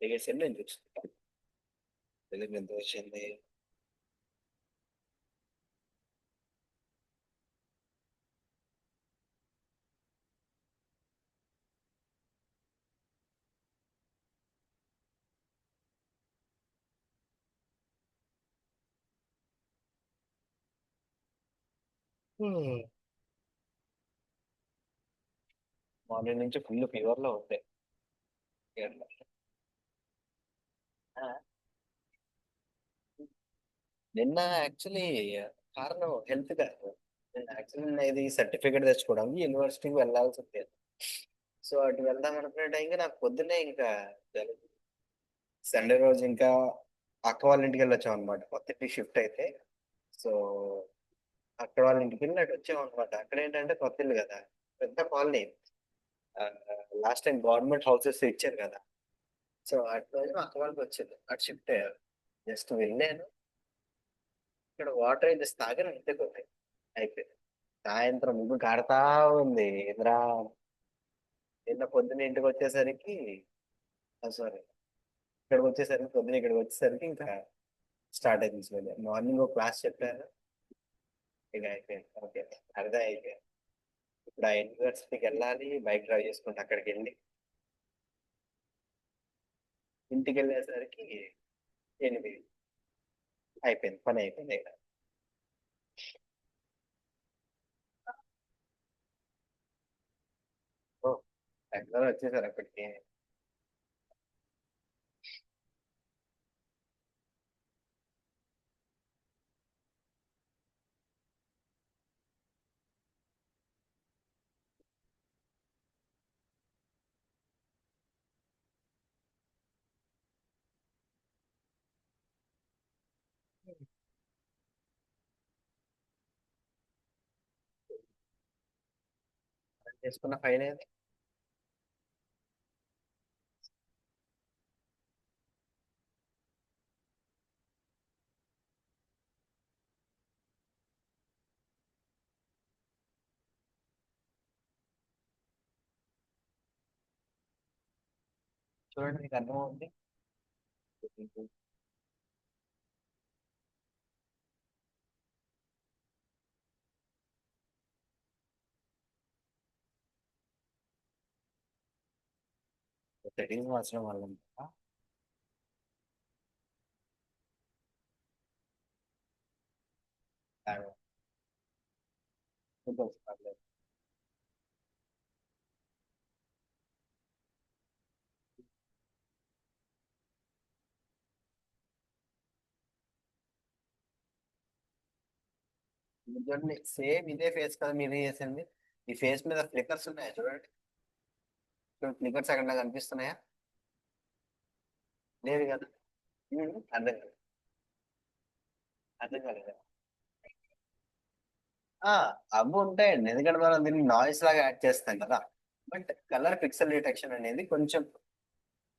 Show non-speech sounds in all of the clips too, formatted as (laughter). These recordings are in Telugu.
దిగేసాను నేను చూసుకుంటాను తెలుగు ఎంత వచ్చింది మార్నింగ్ నుంచి ఫుల్ ఫీవర్లో ఉంది ఆ. నిన్న యాక్చువల్లీ కారణం హెల్త్ కాదు నేను యాక్చువల్లీ ఇది సర్టిఫికేట్ తెచ్చుకోవడానికి యూనివర్సిటీకి వెళ్ళాల్సి వచ్చేది. సో అటు వెళ్దాం అనుకునే టైంకి నాకు పొద్దున్నే ఇంకా సండే రోజు ఇంకా అక్క వాళ్ళ ఇంటికి వెళ్ళొచ్చాం అనమాట కొత్త షిఫ్ట్ అయితే. సో అక్కడ వాళ్ళ ఇంటికి వెళ్ళి అటు వచ్చాం అనమాట అక్కడ ఏంటంటే కొత్త ఇల్లు కదా పెద్ద colony. Last time government houses ఇచ్చారు కదా. సో అటు రోజు అక్క వాళ్ళకి వచ్చింది. అటు షిఫ్ట్ అయ్యారు. జస్ట్ వెళ్ళాను. ఇక్కడ వాటర్ అయితే తాగిన అంతే కొద్ది. అయిపోయింది. సాయంత్రం ముగ్గు కడతా ఉంది. ఇంద్రా నిన్న పొద్దున్న ఇంటికి వచ్చేసరికి సారీ ఇక్కడికి వచ్చేసరికి పొద్దున ఇక్కడికి వచ్చేసరికి ఇంకా స్టార్ట్ అయింది మార్నింగ్ ఒక క్లాస్ చెప్పాను ఇక అయిపోయింది. ఓకే. అర్థం అయిపోయింది. ఇప్పుడు ఆ యూనివర్సిటీకి వెళ్ళాలి. బైక్ డ్రైవ్ చేసుకుంటే అక్కడికి వెళ్ళి ఇంటికి వెళ్ళేసరికి ఎనిమిది అయిపోయింది పని అయిపోయింది ఇక్కడ అందరూ వచ్చేసారు అక్కడికి చేసుకున్న ఫైన్ ఏది చూడండి మీకు అర్థమవుతుంది సెట్టింగ్స్ మార్చడం వల్ల ఉంటుందా? కాదు. చూద్దాం, పర్లేదు. ఇది చూడండి సేమ్ ఇదే ఫేస్ కదా మీరు చేసింది ఈ ఫేస్ మీద ఫ్లికర్స్ ఉన్నాయా చూడండి ఫ్లికర్స్ అక్కడ కనిపిస్తున్నాయా? లేదు కదా. అర్థం కాదు అర్థం కాలేదు? ఆ, అవి ఉంటాయండి. ఎందుకంటే మనం దీన్ని నాయిస్ లాగా యాడ్ చేస్తాం కదా. బట్ కలర్ పిక్సెల్ డిటెక్షన్ అనేది కొంచెం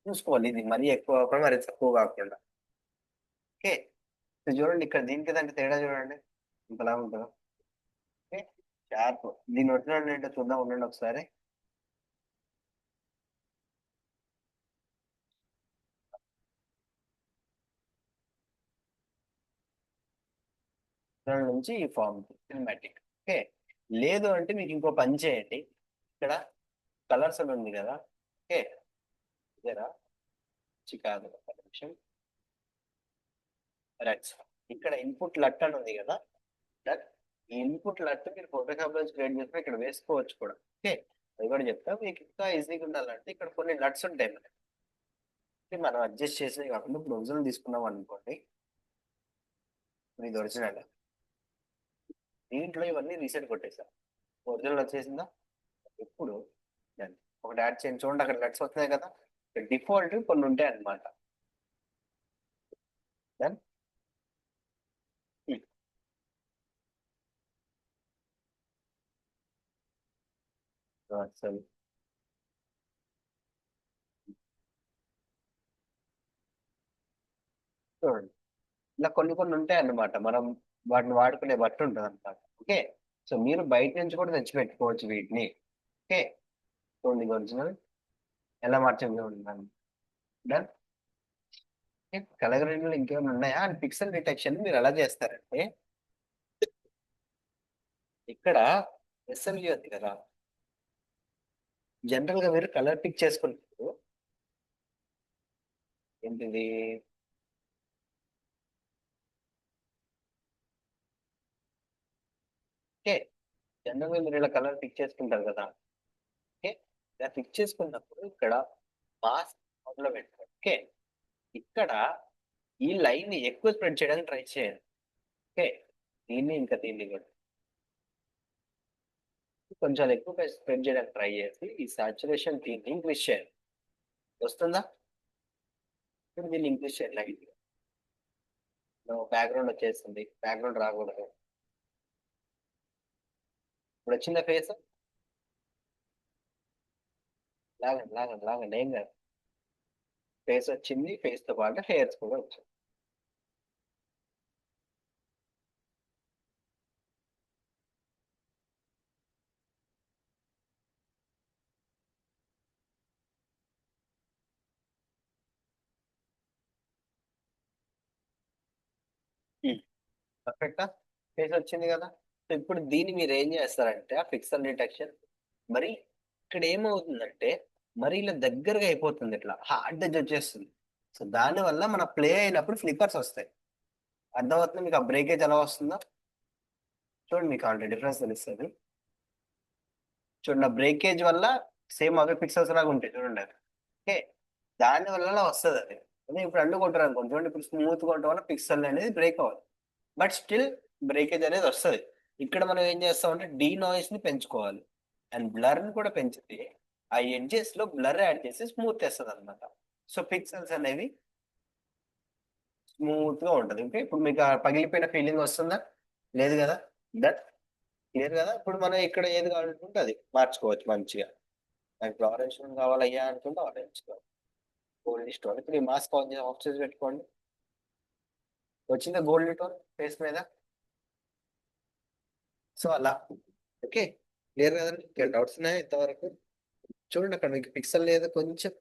చూసుకోవాలి. ఇది మరీ ఎక్కువ కాకుండా మరీ తక్కువ కాకుండా. ఓకే. చూడండి ఇక్కడ దీనికి దానికి తేడా చూడండి. ఇంతలా ఉంటుందా? ఓకే. షార్ప్ దీని ఒరిజినల్ ఏంటో చూద్దాం. ఉండండి ఒకసారి. దాని నుంచి ఈ ఫార్మ్ సినిమాటిక్ ఓకే? లేదు అంటే మీకు ఇంకో పని చేయండి. ఇక్కడ కలర్స్ అని ఉంది కదా? ఓకే? ఇదేరా? చికాదు ఒక నిమిషం. రైట్ ఇక్కడ ఇన్పుట్ లట్ అని ఉంది కదా? లట్ ఈ ఇన్పుట్ లట్ మీరు ఫోటోషాప్లో క్రియేట్ చేస్తే ఇక్కడ వేసుకోవచ్చు కూడా. ఓకే? అది కూడా చెప్తా. మీకు ఇంకా ఈజీగా ఉండాలంటే ఇక్కడ కొన్ని లట్స్ ఉంటాయి మనకి. మనం అడ్జస్ట్ చేసినవి కాకుండా ఇప్పుడు ఒరిజినల్ తీసుకున్నాం అనుకోండి. మీది ఇది ఒరిజినల్ దీంట్లో ఇవన్నీ రీసెట్ కొట్టేసా ఒరిజినల్ వచ్చేసిందా? ఇప్పుడు దాన్ని. ఒకటి యాడ్ చేయండి. చూడండి అక్కడ లెట్స్ వస్తున్నాయి కదా. డిఫాల్ట్ కొన్ని ఉంటాయి అన్నమాట. దెన్ సరే చూడండి ఇలా కొన్ని కొన్ని ఉంటాయి అన్నమాట. మనం వాటిని వాడుకునే బట్టి ఉంటుంది అనమాట ఓకే? సో మీరు బయట నుంచి కూడా తెచ్చి పెట్టుకోవచ్చు వీటిని. ఓకే? చూడండి ఒరిజినల్. ఎలా మార్చాం చూడండి డన్ కలర్ ఇంకేమైనా ఉన్నాయా? అండ్ పిక్సెల్ డిటెక్షన్ మీరు ఎలా చేస్తారంటే ఇక్కడ ఎస్ఎంజీ ఉంది కదా! జనరల్‌గా మీరు కలర్ పిక్ చేసుకుంటారు ఏంటిది? ఓకే. జనరల్‌గా మీరు ఇలా కలర్ పిక్ చేసుకుంటారు కదా! ఓకే. ఇలా పిక్ చేసుకున్నప్పుడు ఇక్కడ మాస్ ప్రాబ్లం పెట్టుకోండి. ఓకే. ఇక్కడ ఈ లైన్‌ని ఎక్కువ స్ప్రెడ్ చేయడానికి ట్రై చేయండి. ఓకే. దీన్ని ఇంకా దీన్ని కూడా. కొంచెం ఎక్కువ స్ప్రెడ్ చేయడానికి ట్రై చేసి ఈ సాచురేషన్ దీన్ని ఇంక్రీజ్ చేయండి. వస్తుందా? ఇప్పుడు దీన్ని ఇంక్రీజ్ చేయండి లైట్ బ్యాక్‌గ్రౌండ్ వచ్చేస్తుంది బ్యాక్‌గ్రౌండ్ రాకూడదు. ఇప్పుడొచ్చిందా ఫేస్? లాగండి, లాగండి, లాగండి. ఏం కాదు. ఫేస్ వచ్చింది. ఫేస్‌తో పాటు హెయిర్స్ కూడా వచ్చాయి. హ్మ్. పర్ఫెక్టా? ఫేస్ వచ్చింది కదా! ఇప్పుడు దీన్ని మీరు ఏం చేస్తారంటే ఆ పిక్సెల్ డిటెక్షన్ మరి ఇక్కడ ఏమవుతుందంటే మరి ఇలా దగ్గరగా అయిపోతుంది ఇట్లా. హార్డ్ టచ్ వచ్చేస్తుంది. సో, దానివల్ల మన ప్లే అయినప్పుడు ఫ్లికర్స్ వస్తాయి. అర్థమవుతుంది మీకు ఆ బ్రేకేజ్ ఎలా వస్తుందో? చూడండి మీకు ఆల్రెడీ డిఫరెన్స్ తెలుస్తుంది చూడండి ఆ బ్రేకేజ్ వల్ల సేమ్ అవే పిక్సెల్స్ లాగా ఉంటాయి చూడండి ఓకే. దాని వల్ల అలా అది అదే ఇప్పుడు అడ్డు కొట్టారనుకోండి చూడండి ఇప్పుడు స్మూత్ కొట్టడం వల్ల పిక్సెల్ అనేది బ్రేక్ అవ్వదు. బట్ స్టిల్ బ్రేకేజ్ అనేది వస్తుంది ఇక్కడ మనం ఏం చేస్తామంటే డీ నాయిస్‌ని పెంచుకోవాలి. అండ్ బ్లర్‌ని కూడా పెంచితే ఆ ఎడ్జెస్‌లో బ్లర్ యాడ్ చేసి స్మూత్ చేస్తదన్నమాట. సో, పిక్సెల్స్ అనేవి స్మూత్‌గా ఉంటుంది ఓకే. ఇప్పుడు మీకు పగిలిపోయిన ఫీలింగ్ వస్తుందా? లేదు కదా! దట్ క్లియర్ కదా! ఇప్పుడు మనం ఇక్కడ ఏది కావాలనుకుంటే అది మార్చుకోవచ్చు మంచిగా. నాకు ఆరెంజ్ టోన్ కావాలయ్యా అనుకుంటే ఆరెంజ్ టోన్. గోల్డిష్ ఇప్పుడు ఈ మాస్క్ ఆన్ చేసి ఆఫ్ చేసి పెట్టుకోండి. వచ్చిందా గోల్డ్ టోన్ ఫేస్ మీద? సో, అలా. ఓకే. క్లియర్ కదండి డౌట్స్ ఉన్నాయా ఇంతవరకు? చూడండి అక్కడ మీకు పిక్సెల్ లేదు కొంచెం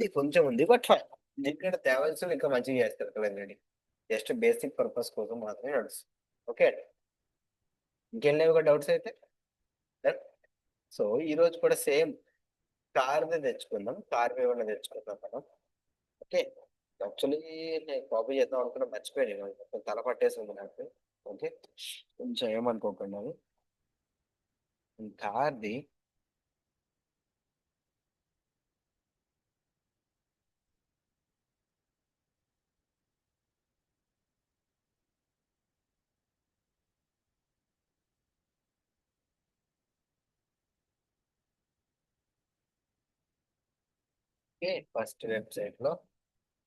ఇది కొంచెం ఉంది. But fine. దీనికంటే ఇంకా మంచిగా చేస్తారు కదండి జస్ట్ బేసిక్ పర్పస్ కోసం మాత్రమే నడుస్తుంది. ఓకే ఇంకేం లేవు డౌట్స్ అయితే? సో, ఈరోజు కూడా సేమ్ కార్ది తెచ్చుకుందాం. కార్ ఏమన్నా తెచ్చుకుందాం మనం. ఓకే. యాక్చువల్లీ నేను కాపీ చేద్దాం అనుకున్నా మర్చిపోయాను కొంచెం తల పట్టేసింది నాకు. ఓకే. కొంచెం ఏమనుకోకండి అది. కార్‌ది ఫస్ట్ ఫస్ట్ వెబ్‌సైట్‌లో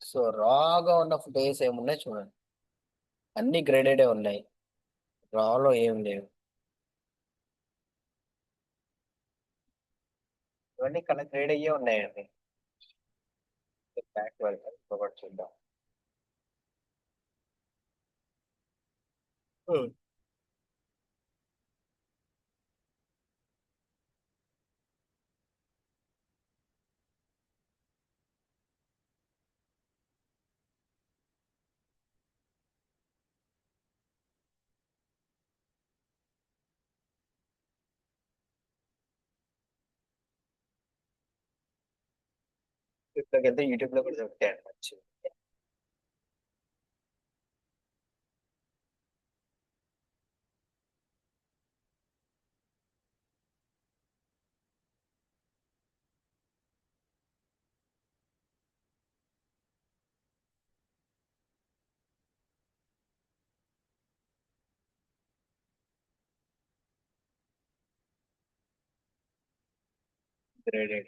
సో, రాగా ఉన్న డేస్ ఏమున్నాయి చూడండి. అన్నీ గ్రేడెడే ఉన్నాయి. రాలో ఏం లేవు. ఇవన్నీ కలర్ గ్రేడ్ అయ్యే ఉన్నాయండి. బ్యాక్ వెళ్దాం. ఇంకొకటి చూద్దాం. Hmm. पे कहते हैं यूट्यूब कर सकते हैं। अच्छे। ग्रेडेड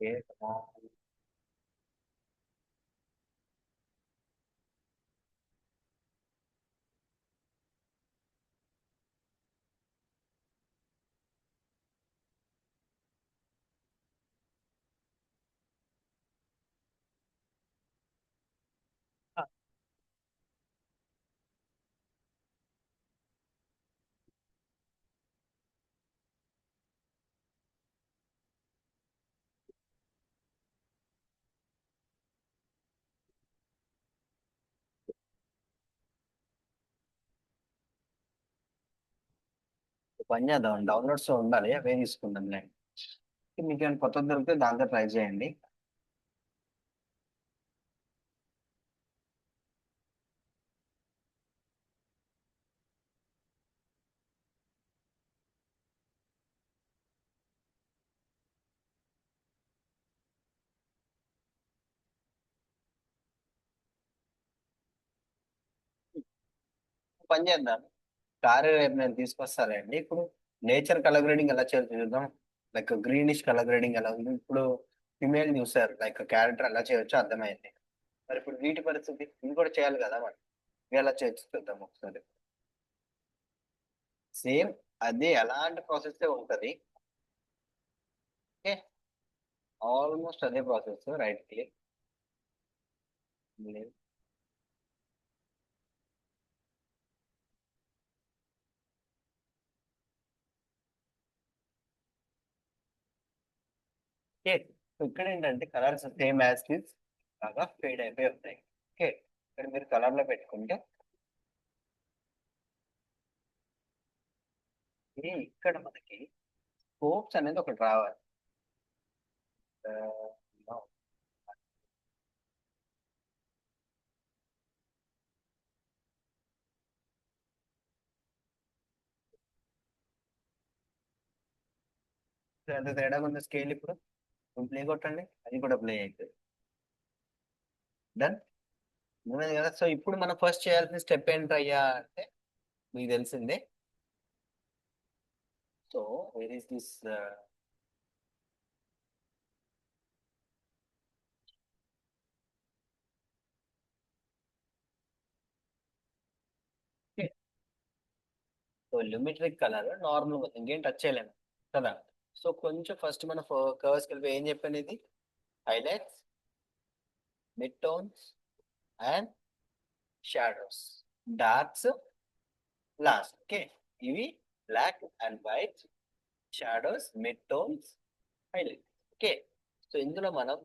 ఓకే కదా పని చేద్దాం డౌన్లోడ్స్ ఉండాలి. అవే తీసుకుందాం లేండి మీకు ఏమైనా కొత్త దొరికితే దాంతో ట్రై చేయండి. పని చేద్దాం కార్ రేపు నేను తీసుకొస్తానండి ఇప్పుడు నేచర్ కలర్ గ్రేడింగ్ ఎలా చేయాలో చూద్దాం. లైక్ గ్రీనిష్ కలర్ గ్రేడింగ్ ఎలా ఉంది? ఇప్పుడు ఫిమేల్ చూసారు. లైక్ క్యారెక్టర్ ఎలా చేయొచ్చు అర్థమైంది. మరి ఇప్పుడు వీటి పరిస్థితి ఇవి కూడా చేయాలి కదా మరి. ఎలా చేయొచ్చు చూద్దాం ఒకసారి. సేమ్ అది ఎలాంటి ప్రాసెస్ ఉంటుంది. ఓకే. ఆల్మోస్ట్ అదే ప్రాసెస్. రైట్ క్లిక్ ఓకే ఇక్కడ ఏంటంటే కలర్స్ సేమ్ యాజ్ ఇస్ బాగా ఫేడ్ అయిపోయి ఉంటాయి. ఓకే ఇక్కడ మీరు కలర్లో పెట్టుకుంటే ఇక్కడ మనకి స్కోప్స్ అనేది ఒకటి రావాలి. ఎంత తేడా ఉంది స్కేల్ ఇప్పుడు? ప్లే కొట్టండి అది కూడా ప్లే అవుతుంది డన్ ఉన్నది కదా? సో ఇప్పుడు మనం ఫస్ట్ చేయాల్సిన స్టెప్ ఏంటయ్యా అంటే మీకు తెలిసిందే. So where is this so లిమిట్రిక్ colour normal ఇంకేం టచ్ చేయలేము. కదా? సో కొంచెం ఫస్ట్ మన కవర్స్ కలిపి ఏం చెప్పాను ఇది? Highlights mid tones and shadows darks last okay ఇవి black and white shadows mid tones highlight okay so ఇందులో మనం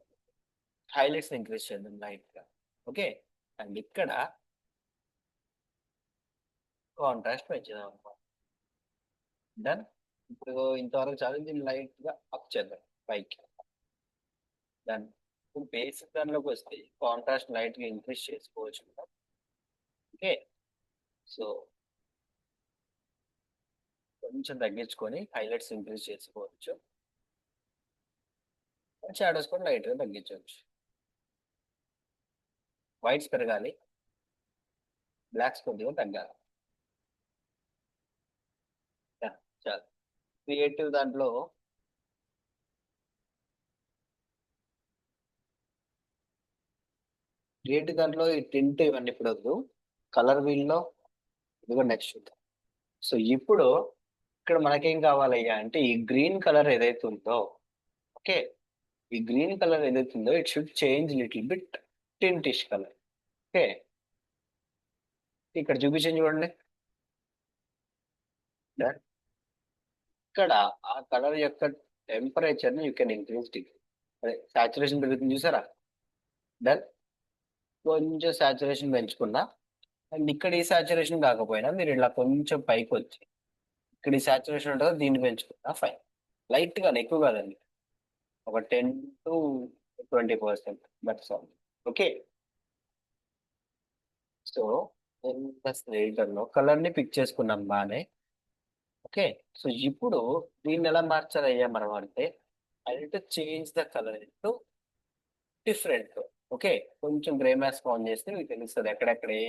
హైలైట్స్ ఇంక్రీజ్ చేద్దాం లైట్గా ఓకే అండ్ ఇక్కడ కాంట్రాస్ట్ పెంచుదాం డన్ ఇప్పుడు ఇంతవరకు చాలు లైట్గా అప్ చేద్దాం పైకి. దాని ఇప్పుడు బేసిక్ దానిలోకి వస్తే కాంట్రాస్ట్ లైట్గా ఇంక్రీజ్ చేసుకోవచ్చు ఓకే. సో కొంచెం తగ్గించుకొని హైలైట్స్ ఇంక్రీజ్ చేసుకోవచ్చు. షాడోస్ కూడా లైట్గా తగ్గించవచ్చు. వైట్స్ పెరగాలి. బ్లాక్స్ కొద్దిగా తగ్గాలి. చాలు. క్రియేటివ్ దాంట్లో క్రియేటివ్ దాంట్లో ఈ టింట్ ఇవన్నీ ఇప్పుడు వద్దు. కలర్ వీల్లో ఇదిగో నెక్స్ట్ చూద్దాం. సో ఇప్పుడు ఇక్కడ మనకేం కావాలయ్యా అంటే ఈ గ్రీన్ కలర్ ఏదైతే ఉందో ఓకే? ఈ గ్రీన్ కలర్ ఏదైతే ఉందో it should change little bit tintish colour okay? ఇక్కడ చూపించండి చూడండి. అక్కడ ఇక్కడ ఆ కలర్ యొక్క టెంపరేచర్ని యూ కెన్ ఇంక్రీజ్ డిగ్రీ అదే సాచురేషన్ పెరుగుతుంది చూసారా? దెన్ కొంచెం సాచురేషన్ పెంచుకున్నా. అండ్ ఇక్కడ ఈ సాచురేషన్ కాకపోయినా మీరు ఇలా కొంచెం పైకి వచ్చి ఇక్కడ ఈ సాచురేషన్ ఉంటుందో దీన్ని పెంచుకున్నా ఫైన్ లైట్గా ఎక్కువ కాదండి. ఒక ten to twenty percent that's all okay so low కలర్ని పిక్ చేసుకున్నాం బాగానే ఓకే. సో ఇప్పుడు దీన్ని ఎలా మార్చాలయ్యా మనం అంటే I change the colour to different. Okay. కొంచెం గ్రే మ్యాస్క్ ఆన్ చేస్తే మీకు తెలుస్తుంది ఎక్కడెక్కడ ఏ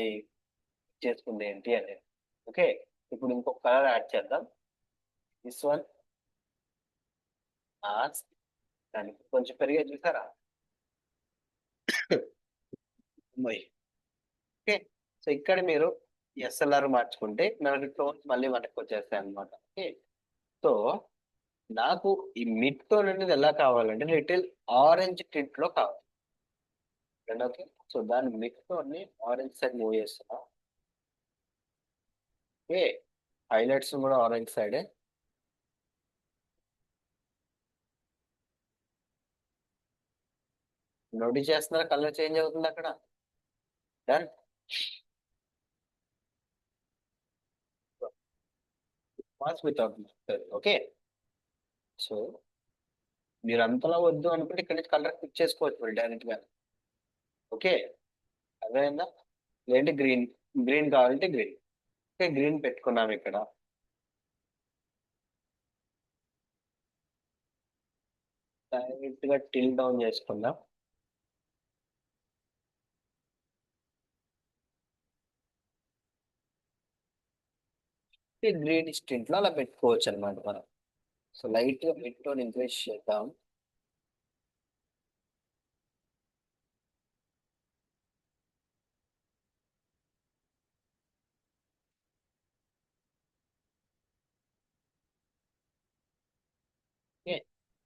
చేసుకుంది ఏంటి అనేది. ఓకే. ఇప్పుడు ఇంకొక కలర్ యాడ్ చేద్దాం. This one. మాస్క్ దానికి కొంచెం పెరిగే చూసారా. (coughs) ఓకే. సో ఇక్కడ మీరు ఎస్ఎల్ఆర్ మార్చుకుంటే మనకి టోన్స్ మళ్ళీ మనకు వచ్చేస్తాయి అనమాట ఓకే? సో నాకు ఈ మిడ్ టోన్ అనేది ఎలా కావాలంటే లిటిల్ ఆరెంజ్ టింట్లో కావాలి. ఓకే? సో దాని మిడ్ టోన్ని ఆరెంజ్ సైడ్ మూవ్ చేస్తున్నా. ఓకే? హైలైట్స్ కూడా ఆరెంజ్ సైడే. నోటీస్ చేస్తున్నారా కలర్ చేంజ్ అవుతుంది అక్కడ. Done. Pass without okay so మీరు అంతలా వద్దు అనుకుంటే ఇక్కడ నుంచి కలర్ పిక్ చేసుకోవచ్చు మీరు డైరెక్ట్గా ఓకే అదేనా లేదంటే గ్రీన్ గ్రీన్ కావాలంటే గ్రీన్ ఓకే గ్రీన్ పెట్టుకున్నాం ఇక్కడ. డైరెక్ట్గా టిల్ డౌన్ చేసుకుందాం. గ్రీన్ స్టింట్లో అలా పెట్టుకోవచ్చు అనమాట మనం. సో లైట్గా మిడ్ టోన్ ఇంక్రీజ్ చేద్దాం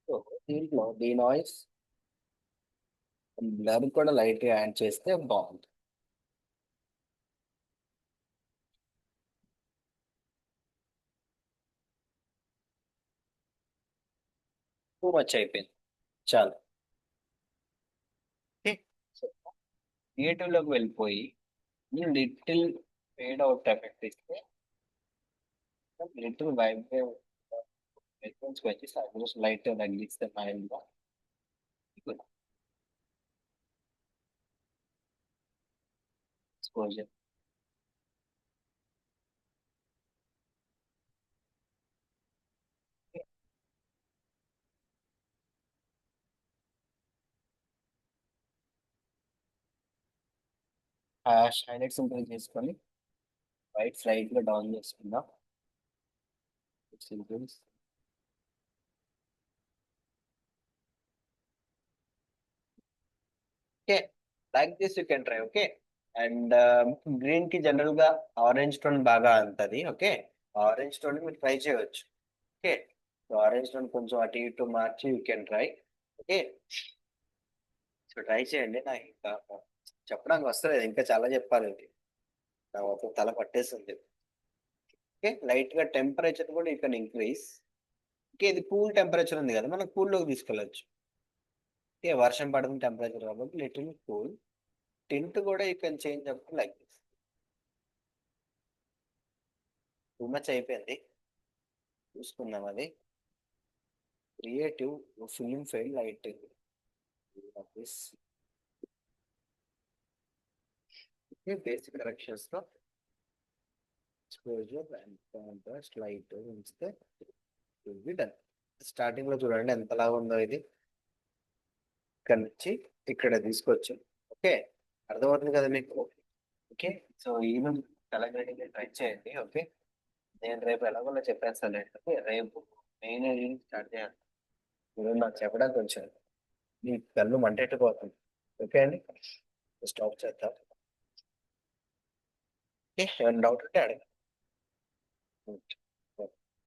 సో దీంట్లో డీ నాయిస్ బ్లర్ కూడా లైట్గా యాడ్ చేస్తే బాగుంటుంది. టూ మచ్ అయిపోయింది. చాలు. క్రియేటివ్లోకి వెళ్ళిపోయి లిటిల్ ఫేడ్ అవుట్ ఎఫెక్ట్ ఇస్తే లిటిల్ ఫ్రీక్వెన్సీ వచ్చి సైడ్స్ లైట్ తగ్గిస్తే మైల్డ్గా ఎక్స్పోజర్ హ్యాష్ హైలైట్స్ ఇంప్రూవ్ చేసుకొని వైట్ స్లైడ్ డౌన్ చేసుకుందాం. Simples okay like this you can try okay and గ్రీన్కి జనరల్గా ఆరెంజ్ టోన్ బాగా అంతది ఓకే ఆరెంజ్ టోన్ మీరు ట్రై చేయవచ్చు ఓకే ఆరెంజ్ టోన్ కొంచెం అటు ఇటు మార్చి you can try okay so try చేయండి. నాకు ఇంకా చెప్పడానికి వస్తలేదు. ఇంకా చాలా చెప్పాలి నా మొత్తం తల పట్టేసింది. ఓకే లైట్గా టెంపరేచర్ కూడా ఇక్కడ ఇంక్రీజ్. ఓకే ఇది కూల్ టెంపరేచర్ ఉంది కదా మనం కూల్లోకి తీసుకెళ్ళచ్చు. ఓకే వర్షం పడుతుంది టెంపరేచర్ కాబట్టి లిటిల్ కూల్. టింట్ కూడా you can change up like this too much అయిపోయింది. చూసుకుందాం అది. Creative film fail light. This basic కరెక్షన్స్లో exposure and contrast light ఉంచితే డన్ స్టార్టింగ్లో చూడండి ఎంతలా ఉందో ఇది. ఇక్కడ నుంచి ఇక్కడ తీసుకొచ్చు ఓకే అర్థమవుతుంది కదా మీకు? Okay so even Telangana try చేయండి ఓకే? నేను రేపు ఎలాగోలా చెప్పేస్తాను ఓకే రేపు మెయిన్ ఎడిటింగ్ స్టార్ట్ చేయాలి. మీరు నాకు చెప్పడానికి కొంచెం మీ కళ్ళు మంటెట్టుకోతుంది ఓకే అండి స్టాప్ చేద్దాం. ఓకే ఏమైనా డౌట్ ఉంటే అడగండి